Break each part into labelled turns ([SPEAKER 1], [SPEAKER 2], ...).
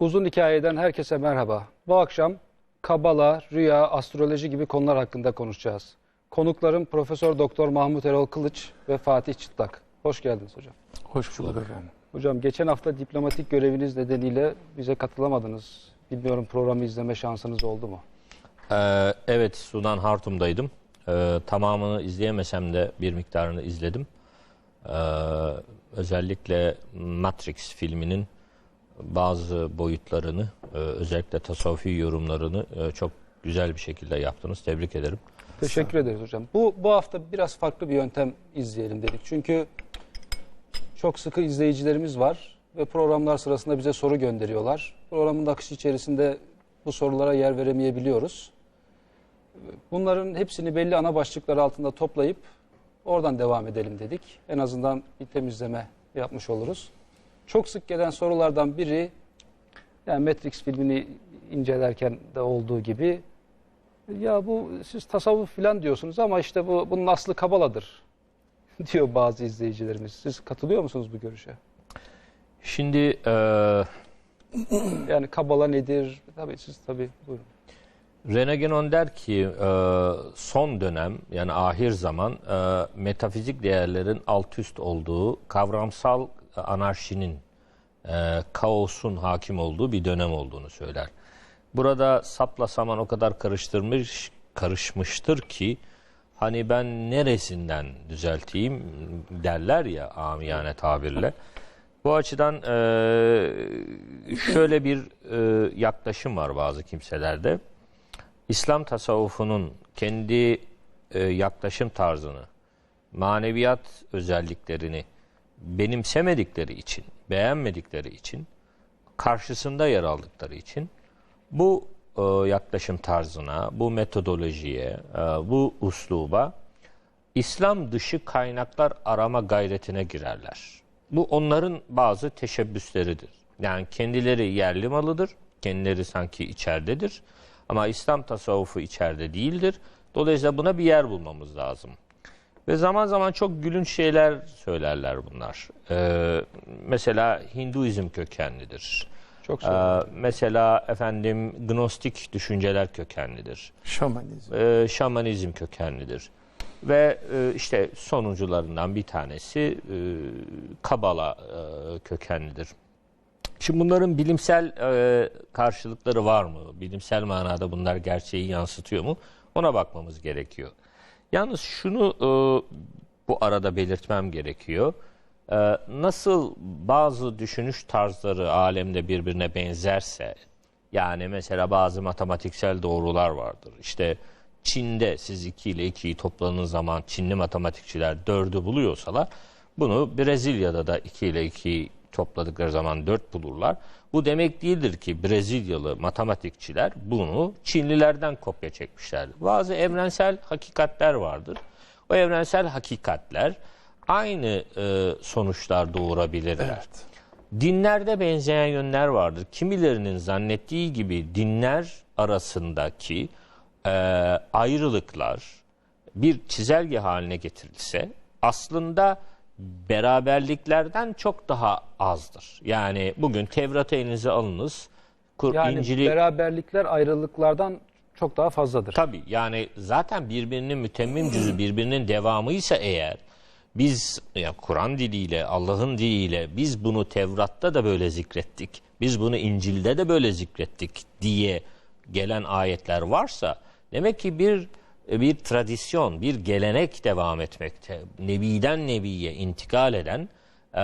[SPEAKER 1] Uzun hikayeden herkese merhaba. Bu akşam kabala, rüya, astroloji gibi konular hakkında konuşacağız. Konuklarım Profesör Doktor Mahmut Erol Kılıç ve Fatih Çıtlak. Hoş geldiniz hocam.
[SPEAKER 2] Hoş bulduk efendim.
[SPEAKER 1] Hocam geçen hafta diplomatik göreviniz nedeniyle bize katılamadınız. Bilmiyorum programı izleme şansınız oldu mu?
[SPEAKER 3] Ee, evet Sudan Hartum'daydım. Ee, tamamını izleyemesem de bir miktarını izledim. Ee, özellikle Matrix filminin bazı boyutlarını, e, özellikle tasavvufi yorumlarını e, çok güzel bir şekilde yaptınız. Tebrik ederim.
[SPEAKER 1] Teşekkür ederiz hocam. Bu, bu hafta biraz farklı bir yöntem izleyelim dedik. Çünkü çok sıkı izleyicilerimiz var ve programlar sırasında bize soru gönderiyorlar. Programın akışı içerisinde bu sorulara yer veremeyebiliyoruz. Bunların hepsini belli ana başlıklar altında toplayıp oradan devam edelim dedik. En azından bir temizleme yapmış oluruz. Çok sık gelen sorulardan biri yani Matrix filmini incelerken de olduğu gibi ya bu siz tasavvuf falan diyorsunuz ama işte bu bunun aslı kabaladır diyor bazı izleyicilerimiz. Siz katılıyor musunuz bu görüşe?
[SPEAKER 3] Şimdi e,
[SPEAKER 1] Yani kabala nedir? Tabii siz tabii buyurun.
[SPEAKER 3] Rene Guénon der ki e, son dönem yani ahir zaman e, metafizik değerlerin alt üst olduğu kavramsal anarşinin e, kaosun hakim olduğu bir dönem olduğunu söyler. Burada sapla saman o kadar karıştırmış karışmıştır ki hani ben neresinden düzelteyim derler ya amiyane tabirle. Bu açıdan e, şöyle bir e, yaklaşım var bazı kimselerde. İslam tasavvufunun kendi e, yaklaşım tarzını, maneviyat özelliklerini benimsemedikleri için, beğenmedikleri için, karşısında yer aldıkları için bu e, yaklaşım tarzına, bu metodolojiye, e, bu usluba İslam dışı kaynaklar arama gayretine girerler. Bu onların bazı teşebbüsleridir. Yani kendileri yerli malıdır, kendileri sanki içeridedir. Ama İslam tasavvufu içeride değildir. Dolayısıyla buna bir yer bulmamız lazım. Ve zaman zaman çok gülünç şeyler söylerler bunlar. Ee, mesela Hinduizm kökenlidir.
[SPEAKER 1] Çok
[SPEAKER 3] Ee, mesela efendim gnostik düşünceler kökenlidir.
[SPEAKER 2] Şamanizm.
[SPEAKER 3] Ee, şamanizm kökenlidir. Ve e, işte sonuncularından bir tanesi e, Kabala e, kökenlidir. Şimdi bunların bilimsel e, karşılıkları var mı? Bilimsel manada bunlar gerçeği yansıtıyor mu? Ona bakmamız gerekiyor. Yalnız şunu e, bu arada belirtmem gerekiyor. E, nasıl bazı düşünüş tarzları alemde birbirine benzerse, yani mesela bazı matematiksel doğrular vardır. İşte Çin'de siz 2 ile 2'yi topladığınız zaman Çinli matematikçiler 4'ü buluyorsalar bunu Brezilya'da da 2 ile 2'yi topladıkları zaman 4 bulurlar. Bu demek değildir ki Brezilyalı matematikçiler bunu Çinlilerden kopya çekmişler. Bazı evrensel hakikatler vardır. O evrensel hakikatler aynı e, sonuçlar doğurabilirler.
[SPEAKER 2] Evet.
[SPEAKER 3] Dinlerde benzeyen yönler vardır. Kimilerinin zannettiği gibi dinler arasındaki e, ayrılıklar bir çizelge haline getirilse aslında beraberliklerden çok daha azdır. Yani bugün Tevrat'ı elinize alınız. Kur,
[SPEAKER 1] Yani
[SPEAKER 3] İncil'i
[SPEAKER 1] beraberlikler ayrılıklardan çok daha fazladır.
[SPEAKER 3] Tabii yani zaten birbirinin mütemmim cüzü birbirinin devamıysa eğer biz ya Kur'an diliyle Allah'ın diliyle biz bunu Tevrat'ta da böyle zikrettik. Biz bunu İncil'de de böyle zikrettik diye gelen ayetler varsa demek ki bir bir tradisyon, bir gelenek devam etmekte. Nebiden nebiye intikal eden e,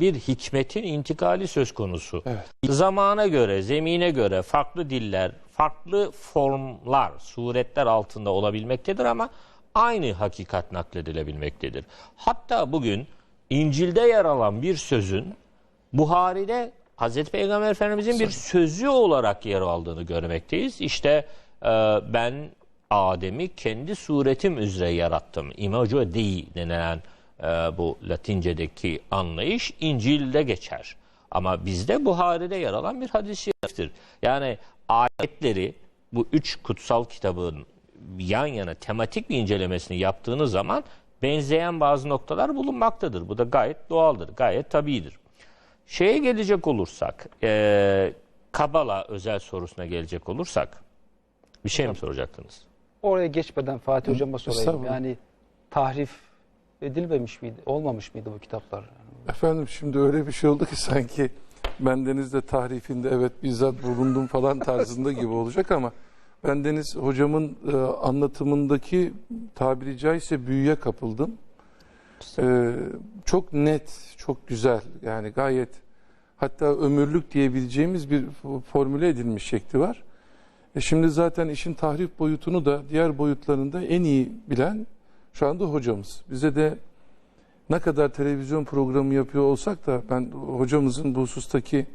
[SPEAKER 3] bir hikmetin intikali söz konusu.
[SPEAKER 2] Evet.
[SPEAKER 3] Zamana göre, zemine göre farklı diller, farklı formlar, suretler altında olabilmektedir ama aynı hakikat nakledilebilmektedir. Hatta bugün İncil'de yer alan bir sözün Buhari'de Hazreti Peygamber Efendimizin bir sözü olarak yer aldığını görmekteyiz. İşte e, ben Adem'i kendi suretim üzere yarattım. Imago Dei denilen e, bu Latince'deki anlayış İncil'de geçer. Ama bizde Buhari'de yer alan bir hadis-i şeriftir. Yani ayetleri bu üç kutsal kitabın yan yana tematik bir incelemesini yaptığınız zaman benzeyen bazı noktalar bulunmaktadır. Bu da gayet doğaldır, gayet tabidir. Şeye gelecek olursak, e, Kabala özel sorusuna gelecek olursak bir şey mi soracaktınız?
[SPEAKER 1] Oraya geçmeden Fatih Hocam'a sorayım. Yani tahrif edilmemiş miydi? Olmamış mıydı bu kitaplar?
[SPEAKER 2] Efendim şimdi öyle bir şey oldu ki sanki bendeniz de tahrifinde evet bizzat bulundum falan tarzında gibi olacak ama bendeniz hocamın e, anlatımındaki tabiri caizse büyüye kapıldım. E, çok net, çok güzel yani gayet hatta ömürlük diyebileceğimiz bir formüle edilmiş şekli var. E şimdi zaten işin tahrif boyutunu da diğer boyutlarında en iyi bilen şu anda hocamız. Bize de ne kadar televizyon programı yapıyor olsak da ben hocamızın bu husustaki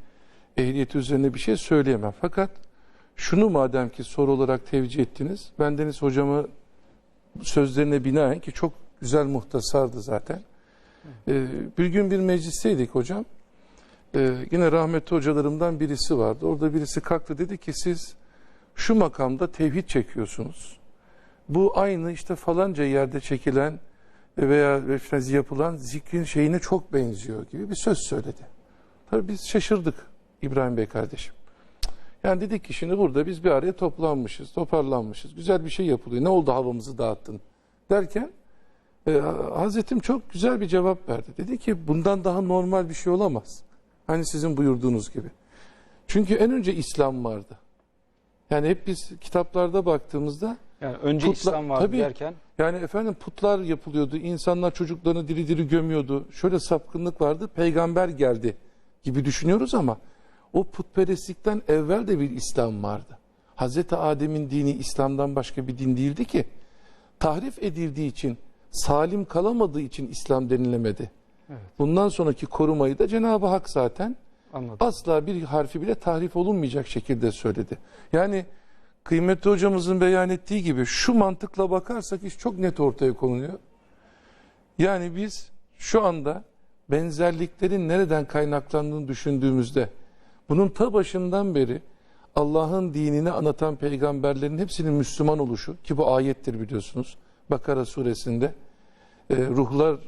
[SPEAKER 2] ehliyeti üzerine bir şey söyleyemem. Fakat şunu madem ki soru olarak tevcih ettiniz, ben Deniz hocama sözlerine binaen ki çok güzel muhtasardı zaten. Ee, bir gün bir meclisteydik hocam. Ee, yine rahmetli hocalarımdan birisi vardı. Orada birisi kalktı dedi ki siz şu makamda tevhid çekiyorsunuz. Bu aynı işte falanca yerde çekilen veya refrenzi yapılan zikrin şeyine çok benziyor gibi bir söz söyledi. Tabii biz şaşırdık İbrahim Bey kardeşim. Yani dedik ki şimdi burada biz bir araya toplanmışız, toparlanmışız. Güzel bir şey yapılıyor. Ne oldu havamızı dağıttın derken e, Hazretim çok güzel bir cevap verdi. Dedi ki bundan daha normal bir şey olamaz. Hani sizin buyurduğunuz gibi. Çünkü en önce İslam vardı. Yani hep biz kitaplarda baktığımızda
[SPEAKER 1] Yani önce
[SPEAKER 2] Putla-
[SPEAKER 1] İslam vardı
[SPEAKER 2] tabii.
[SPEAKER 1] derken
[SPEAKER 2] yani efendim putlar yapılıyordu. insanlar çocuklarını diri diri gömüyordu. Şöyle sapkınlık vardı. Peygamber geldi gibi düşünüyoruz ama o putperestlikten evvel de bir İslam vardı. Hazreti Adem'in dini İslam'dan başka bir din değildi ki. Tahrif edildiği için, salim kalamadığı için İslam denilemedi. Bundan sonraki korumayı da Cenab-ı Hak zaten
[SPEAKER 1] anladım.
[SPEAKER 2] asla bir harfi bile tahrif olunmayacak şekilde söyledi. Yani kıymetli hocamızın beyan ettiği gibi şu mantıkla bakarsak iş çok net ortaya konuluyor. Yani biz şu anda benzerliklerin nereden kaynaklandığını düşündüğümüzde bunun ta başından beri Allah'ın dinini anlatan peygamberlerin hepsinin Müslüman oluşu ki bu ayettir biliyorsunuz. Bakara suresinde e, ruhlar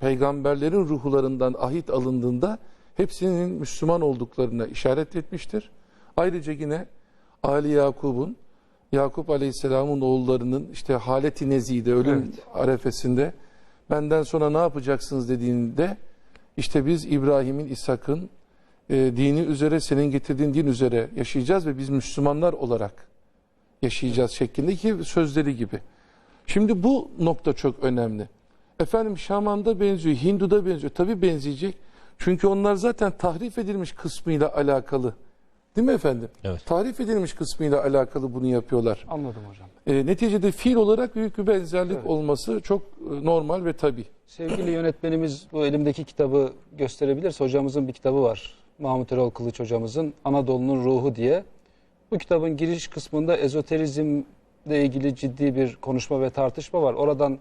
[SPEAKER 2] peygamberlerin ruhlarından ahit alındığında hepsinin Müslüman olduklarına işaret etmiştir. Ayrıca yine Ali Yakub'un Yakup Aleyhisselam'ın oğullarının işte haleti nezide ölüm arefesinde benden sonra ne yapacaksınız dediğinde işte biz İbrahim'in, İshak'ın e, dini üzere senin getirdiğin din üzere yaşayacağız ve biz Müslümanlar olarak yaşayacağız şeklindeki sözleri gibi. Şimdi bu nokta çok önemli. Efendim Şaman'da benziyor, Hindu'da benziyor. Tabii benzeyecek. Çünkü onlar zaten tahrif edilmiş kısmıyla alakalı. Değil mi efendim?
[SPEAKER 3] Evet.
[SPEAKER 2] Tahrif edilmiş kısmıyla alakalı bunu yapıyorlar.
[SPEAKER 1] Anladım hocam.
[SPEAKER 2] E, neticede fiil olarak büyük bir benzerlik
[SPEAKER 1] Evet.
[SPEAKER 2] olması çok e, normal ve tabii.
[SPEAKER 1] Sevgili yönetmenimiz bu elimdeki kitabı gösterebilirse hocamızın bir kitabı var. Mahmut Erol Kılıç hocamızın Anadolu'nun Ruhu diye. Bu kitabın giriş kısmında ezoterizmle ilgili ciddi bir konuşma ve tartışma var. Oradan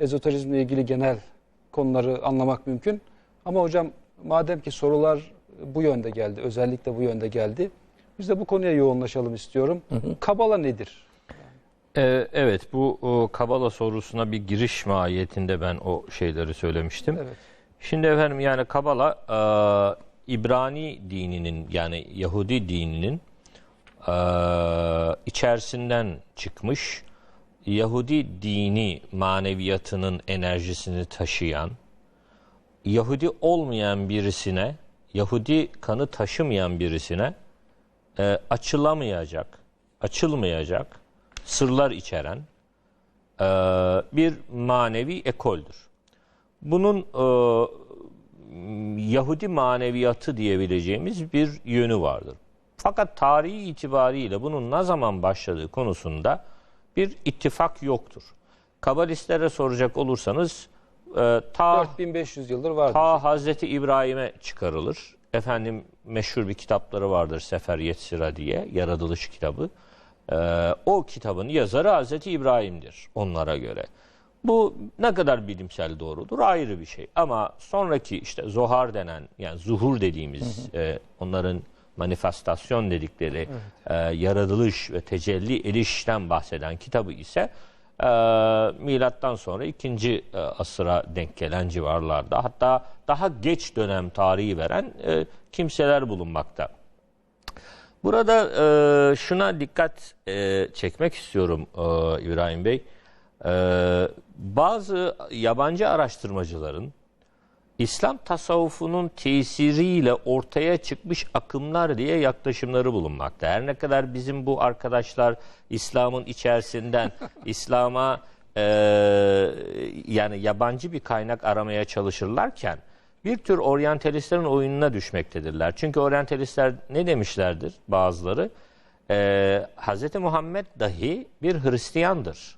[SPEAKER 1] ezoterizmle ilgili genel konuları anlamak mümkün. Ama hocam madem ki sorular bu yönde geldi, özellikle bu yönde geldi. Biz de bu konuya yoğunlaşalım istiyorum. Kabala nedir?
[SPEAKER 3] Ee, evet bu o, Kabala sorusuna bir giriş mahiyetinde ben o şeyleri söylemiştim.
[SPEAKER 1] Evet.
[SPEAKER 3] Şimdi efendim yani Kabala e, İbrani dininin yani Yahudi dininin e, içerisinden çıkmış Yahudi dini maneviyatının enerjisini taşıyan Yahudi olmayan birisine Yahudi kanı taşımayan birisine e, açılamayacak, açılmayacak sırlar içeren e, bir manevi ekoldür. Bunun e, Yahudi maneviyatı diyebileceğimiz bir yönü vardır. Fakat tarihi itibariyle bunun ne zaman başladığı konusunda bir ittifak yoktur. Kabalistlere soracak olursanız e, ta
[SPEAKER 1] 4500 yıldır vardır.
[SPEAKER 3] ta Hazreti İbrahim'e çıkarılır. Efendim meşhur bir kitapları vardır Sefer Yetsira diye, yaratılış kitabı. Ee, o kitabın yazarı Hazreti İbrahim'dir onlara göre. Bu ne kadar bilimsel doğrudur ayrı bir şey. Ama sonraki işte zohar denen yani zuhur dediğimiz e, onların manifestasyon dedikleri e, yaratılış ve tecelli erişten bahseden kitabı ise e, milattan sonra ikinci e, asıra denk gelen civarlarda hatta daha geç dönem tarihi veren e, kimseler bulunmakta. Burada e, şuna dikkat e, çekmek istiyorum e, İbrahim Bey. E, bazı yabancı araştırmacıların İslam tasavvufunun tesiriyle ortaya çıkmış akımlar diye yaklaşımları bulunmakta. Her ne kadar bizim bu arkadaşlar İslam'ın içerisinden İslam'a e, yani yabancı bir kaynak aramaya çalışırlarken bir tür oryantalistlerin oyununa düşmektedirler. Çünkü oryantalistler ne demişlerdir bazıları? E, Hz. Muhammed dahi bir Hristiyandır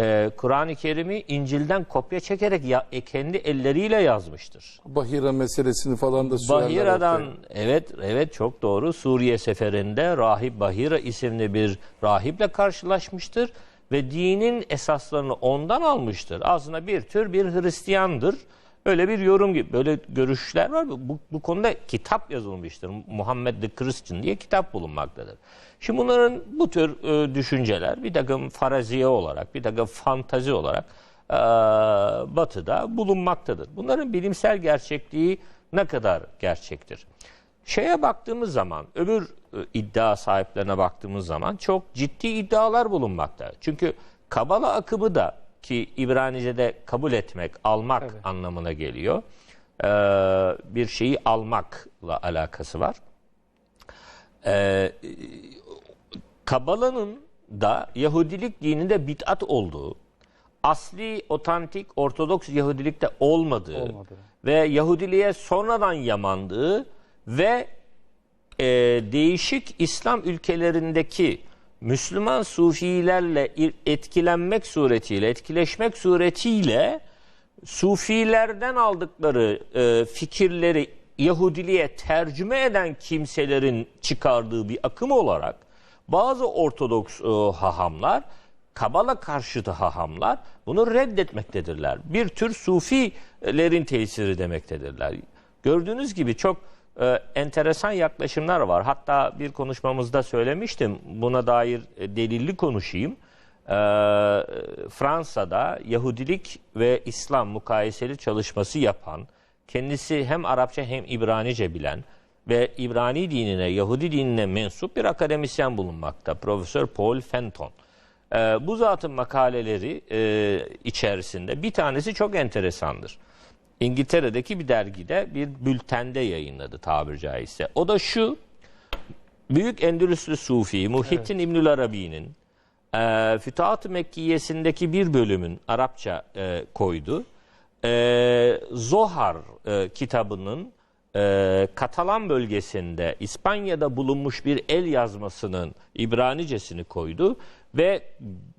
[SPEAKER 3] e, Kur'an-ı Kerim'i İncil'den kopya çekerek ya, e, kendi elleriyle yazmıştır.
[SPEAKER 2] Bahira meselesini falan da sürerler
[SPEAKER 3] Bahira'dan evet evet çok doğru Suriye seferinde rahip Bahira isimli bir rahiple karşılaşmıştır ve dinin esaslarını ondan almıştır. Aslında bir tür bir Hristiyandır. Öyle bir yorum gibi böyle görüşler var. Bu, bu konuda kitap yazılmıştır. Muhammed the Christian diye kitap bulunmaktadır. Şimdi bunların bu tür e, düşünceler bir takım faraziye olarak, bir takım fantazi olarak e, batıda bulunmaktadır. Bunların bilimsel gerçekliği ne kadar gerçektir? Şeye baktığımız zaman, öbür e, iddia sahiplerine baktığımız zaman çok ciddi iddialar bulunmakta. Çünkü Kabala akımı da ki İbranice'de kabul etmek, almak
[SPEAKER 1] Evet.
[SPEAKER 3] anlamına geliyor. e, bir şeyi almakla alakası var. E, Kabala'nın da Yahudilik dininde bid'at olduğu, asli, otantik, ortodoks Yahudilikte olmadığı
[SPEAKER 1] Olmadığı.
[SPEAKER 3] ve Yahudiliğe sonradan yamandığı ve e, değişik İslam ülkelerindeki Müslüman Sufilerle etkilenmek suretiyle, etkileşmek suretiyle Sufilerden aldıkları e, fikirleri Yahudiliğe tercüme eden kimselerin çıkardığı bir akım olarak bazı Ortodoks e, hahamlar, Kabala karşıtı hahamlar bunu reddetmektedirler. Bir tür Sufilerin tesiri demektedirler. Gördüğünüz gibi çok e, enteresan yaklaşımlar var. Hatta bir konuşmamızda söylemiştim. Buna dair e, delilli konuşayım. E, Fransa'da Yahudilik ve İslam mukayeseli çalışması yapan, kendisi hem Arapça hem İbranice bilen ve İbrani dinine, Yahudi dinine mensup bir akademisyen bulunmakta. Profesör Paul Fenton. E, bu zatın makaleleri e, içerisinde bir tanesi çok enteresandır. İngiltere'deki bir dergide bir bültende yayınladı tabiri caizse. O da şu, Büyük Endülüslü Sufi Muhittin İbnül Arabi'nin e, Fütuhat-ı Mekkiyesindeki bir bölümün Arapça e, koydu. E, Zohar e, kitabının e, Katalan bölgesinde İspanya'da bulunmuş bir el yazmasının İbranicesini koydu ve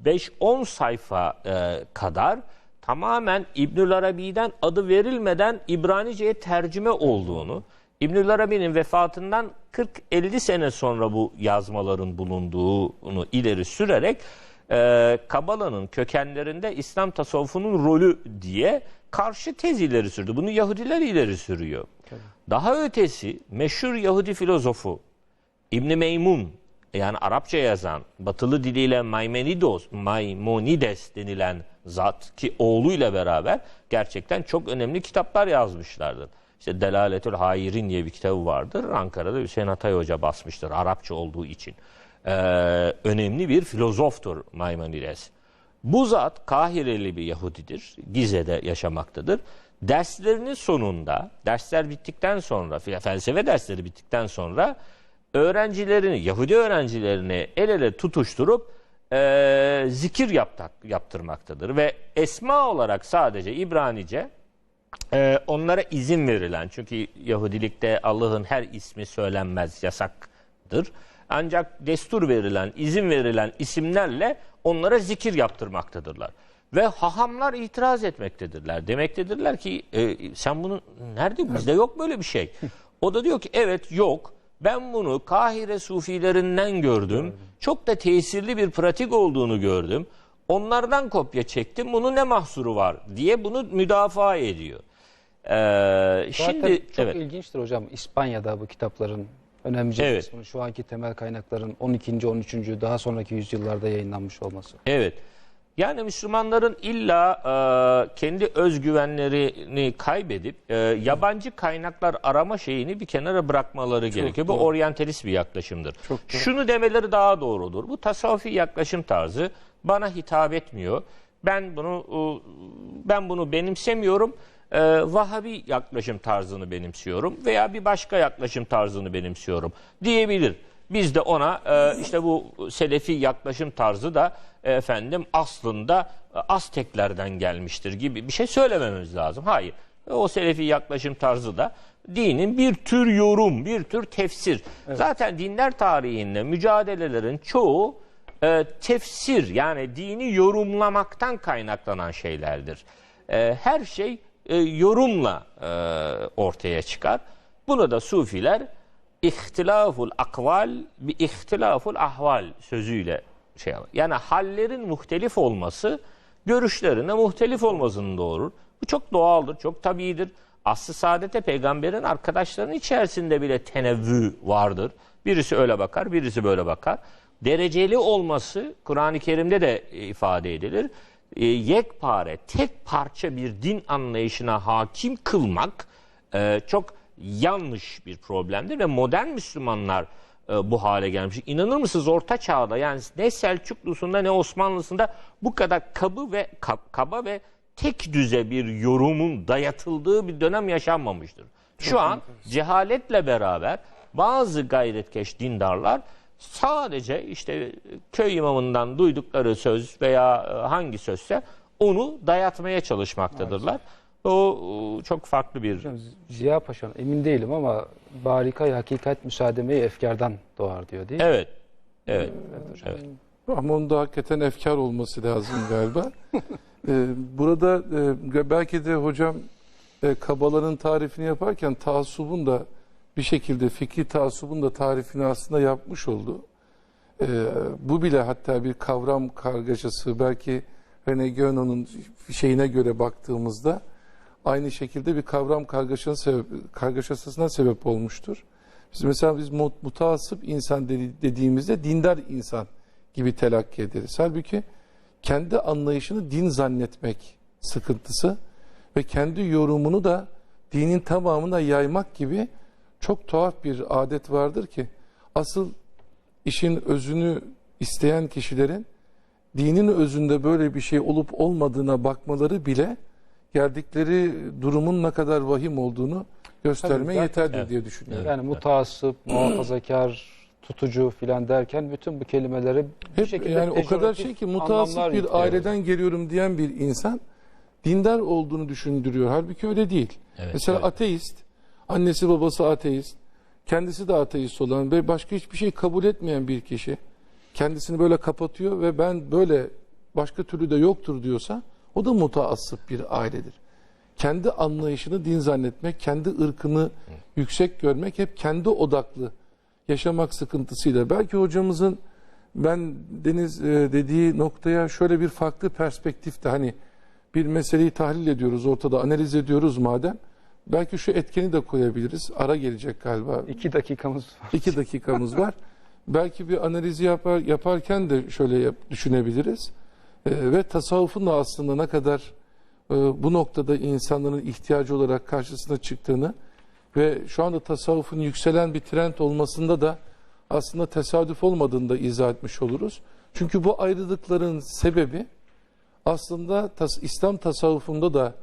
[SPEAKER 3] 5-10 sayfa e, kadar tamamen İbnül Arabi'den adı verilmeden İbranice'ye tercüme olduğunu, İbnül Arabi'nin vefatından 40-50 sene sonra bu yazmaların bulunduğunu ileri sürerek e, Kabala'nın kökenlerinde İslam tasavvufunun rolü diye karşı tez ileri sürdü. Bunu Yahudiler ileri sürüyor. Daha ötesi meşhur Yahudi filozofu İbn Meymun yani Arapça yazan batılı diliyle Maimonides, Maimonides denilen zat ki oğluyla beraber gerçekten çok önemli kitaplar yazmışlardır. İşte Delaletül Hayirin diye bir kitabı vardır. Ankara'da Hüseyin Atay Hoca basmıştır Arapça olduğu için. Ee, önemli bir filozoftur Maimonides. Bu zat Kahireli bir Yahudidir. Gize'de yaşamaktadır. Derslerinin sonunda, dersler bittikten sonra, felsefe dersleri bittikten sonra öğrencilerini, Yahudi öğrencilerini el ele tutuşturup e, zikir yaptak, yaptırmaktadır. Ve esma olarak sadece İbranice e, onlara izin verilen, çünkü Yahudilikte Allah'ın her ismi söylenmez, yasaktır. Ancak destur verilen, izin verilen isimlerle onlara zikir yaptırmaktadırlar. Ve hahamlar itiraz etmektedirler. Demektedirler ki e, sen bunu nerede bizde yok böyle bir şey. O da diyor ki evet yok. Ben bunu Kahire sufilerinden gördüm. Çok da tesirli bir pratik olduğunu gördüm. Onlardan kopya çektim. Bunun ne mahsuru var diye bunu müdafaa ediyor. Ee,
[SPEAKER 1] Zaten
[SPEAKER 3] şimdi
[SPEAKER 1] çok
[SPEAKER 3] evet.
[SPEAKER 1] ilginçtir hocam. İspanya'da bu kitapların önemli
[SPEAKER 3] Evet.
[SPEAKER 1] kısmının şu anki temel kaynakların 12. 13. daha sonraki yüzyıllarda yayınlanmış olması.
[SPEAKER 3] Evet. Yani Müslümanların illa e, kendi özgüvenlerini kaybedip e, yabancı kaynaklar arama şeyini bir kenara bırakmaları gerekiyor. Bu
[SPEAKER 2] doğru.
[SPEAKER 3] oryantalist bir yaklaşımdır.
[SPEAKER 2] Çok doğru.
[SPEAKER 3] Şunu demeleri daha doğrudur. Bu tasavvufi yaklaşım tarzı bana hitap etmiyor. Ben bunu e, ben bunu benimsemiyorum. E, Vahabi yaklaşım tarzını benimsiyorum veya bir başka yaklaşım tarzını benimsiyorum diyebilir. Biz de ona e, işte bu selefi yaklaşım tarzı da e, efendim aslında e, Azteklerden gelmiştir gibi bir şey söylememiz lazım. Hayır. O selefi yaklaşım tarzı da dinin bir tür yorum, bir tür tefsir. Zaten dinler tarihinde mücadelelerin çoğu e, tefsir yani dini yorumlamaktan kaynaklanan şeylerdir. E, her şey e, yorumla e, ortaya çıkar. Bunu da sufiler ihtilaful akval bi ihtilaful ahval sözüyle şey yapar. Yani hallerin muhtelif olması görüşlerine muhtelif olmasını doğurur. Bu çok doğaldır, çok tabiidir. Aslı saadete peygamberin arkadaşlarının içerisinde bile tenevvü vardır. Birisi öyle bakar, birisi böyle bakar. Dereceli olması Kur'an-ı Kerim'de de ifade edilir. E, yekpare, tek parça bir din anlayışına hakim kılmak e, çok yanlış bir problemdir ve modern Müslümanlar e, bu hale gelmiş. İnanır mısınız Orta Çağ'da yani ne Selçuklusunda ne Osmanlısında bu kadar kabı ve kab- kaba ve tek düze bir yorumun dayatıldığı bir dönem yaşanmamıştır. Şu an cehaletle beraber bazı gayretkeş dindarlar sadece işte köy imamından duydukları söz veya e, hangi sözse onu dayatmaya çalışmaktadırlar. O o çok farklı bir
[SPEAKER 1] Hocam, Ziya Paşa'nın emin değilim ama barikay hakikat müsaademeyi efkardan doğar diyor değil mi?
[SPEAKER 3] Evet. Evet. evet.
[SPEAKER 2] Ama onun da hakikaten efkar olması lazım galiba. Ee, burada e, belki de hocam e, kabaların tarifini yaparken taassubun da bir şekilde fikri taassubun da tarifini aslında yapmış oldu. Ee, bu bile hatta bir kavram kargaşası belki René Guénon'un şeyine göre baktığımızda aynı şekilde bir kavram kargaşasına sebep olmuştur. Biz mesela biz mut- mutasip insan dedi- dediğimizde dindar insan gibi telakki ederiz. Halbuki kendi anlayışını din zannetmek sıkıntısı ve kendi yorumunu da dinin tamamına yaymak gibi çok tuhaf bir adet vardır ki asıl işin özünü isteyen kişilerin dinin özünde böyle bir şey olup olmadığına bakmaları bile geldikleri durumun ne kadar vahim olduğunu gösterme
[SPEAKER 1] Tabii,
[SPEAKER 2] yeterdir
[SPEAKER 3] Evet.
[SPEAKER 2] diye düşünüyorum.
[SPEAKER 1] Yani mutasip, muhafazakar, tutucu filan derken bütün bu kelimeleri bir
[SPEAKER 2] Hep
[SPEAKER 1] şekilde
[SPEAKER 2] yani o kadar şey ki mutasip bir aileden geliyorum diyen bir insan dindar olduğunu düşündürüyor. Halbuki öyle değil.
[SPEAKER 3] Evet,
[SPEAKER 2] Mesela
[SPEAKER 3] evet.
[SPEAKER 2] ateist, annesi babası ateist, kendisi de ateist olan ve başka hiçbir şey kabul etmeyen bir kişi kendisini böyle kapatıyor ve ben böyle başka türlü de yoktur diyorsa o da mutaassıp bir ailedir. Kendi anlayışını din zannetmek, kendi ırkını yüksek görmek hep kendi odaklı yaşamak sıkıntısıyla. Belki hocamızın ben Deniz e, dediği noktaya şöyle bir farklı perspektifte hani bir meseleyi tahlil ediyoruz ortada analiz ediyoruz madem belki şu etkeni de koyabiliriz. Ara gelecek galiba.
[SPEAKER 1] İki dakikamız var.
[SPEAKER 2] İki dakikamız var. Belki bir analizi yapar, yaparken de şöyle yap, düşünebiliriz. Ee, ve tasavvufun da aslında ne kadar e, bu noktada insanların ihtiyacı olarak karşısına çıktığını ve şu anda tasavvufun yükselen bir trend olmasında da aslında tesadüf olmadığını da izah etmiş oluruz. Çünkü bu ayrılıkların sebebi aslında İslam tasavvufunda da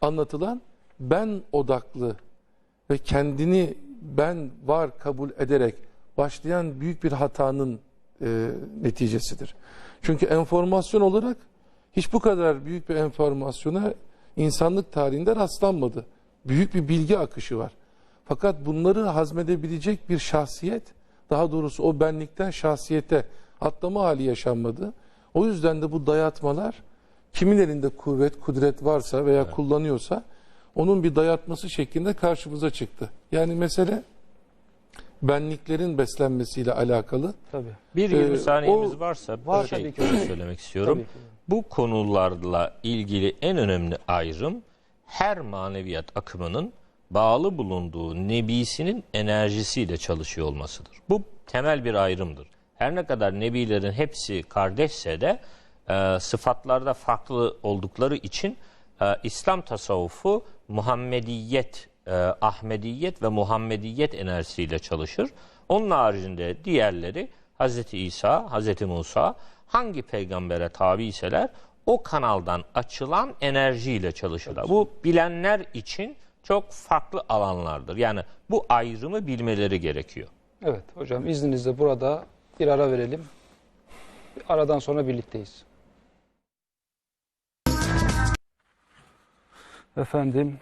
[SPEAKER 2] anlatılan ben odaklı ve kendini ben var kabul ederek başlayan büyük bir hatanın e, neticesidir. Çünkü enformasyon olarak hiç bu kadar büyük bir enformasyona insanlık tarihinde rastlanmadı. Büyük bir bilgi akışı var. Fakat bunları hazmedebilecek bir şahsiyet, daha doğrusu o benlikten şahsiyete atlama hali yaşanmadı. O yüzden de bu dayatmalar kimin elinde kuvvet, kudret varsa veya kullanıyorsa onun bir dayatması şeklinde karşımıza çıktı. Yani mesele benliklerin beslenmesiyle alakalı.
[SPEAKER 1] Tabii.
[SPEAKER 3] Bir
[SPEAKER 2] Ee,
[SPEAKER 3] 20 saniyemiz
[SPEAKER 2] o-
[SPEAKER 3] varsa
[SPEAKER 1] Var
[SPEAKER 3] bir şey
[SPEAKER 1] tabii ki
[SPEAKER 3] söylemek istiyorum.
[SPEAKER 1] Tabii ki.
[SPEAKER 3] Bu konularla ilgili en önemli ayrım her maneviyat akımının bağlı bulunduğu nebisinin enerjisiyle çalışıyor olmasıdır. Bu temel bir ayrımdır. Her ne kadar nebilerin hepsi kardeşse de e, sıfatlarda farklı oldukları için e, İslam tasavvufu Muhammediyet, e, Ahmediyet ve Muhammediyet enerjisiyle çalışır. Onun haricinde diğerleri Hz. İsa, Hz. Musa hangi peygambere tabi iseler o kanaldan açılan enerjiyle çalışırlar. Bu bilenler için çok farklı alanlardır. Yani bu ayrımı bilmeleri gerekiyor.
[SPEAKER 1] Evet hocam izninizle burada bir ara verelim. Aradan sonra birlikteyiz. Efendim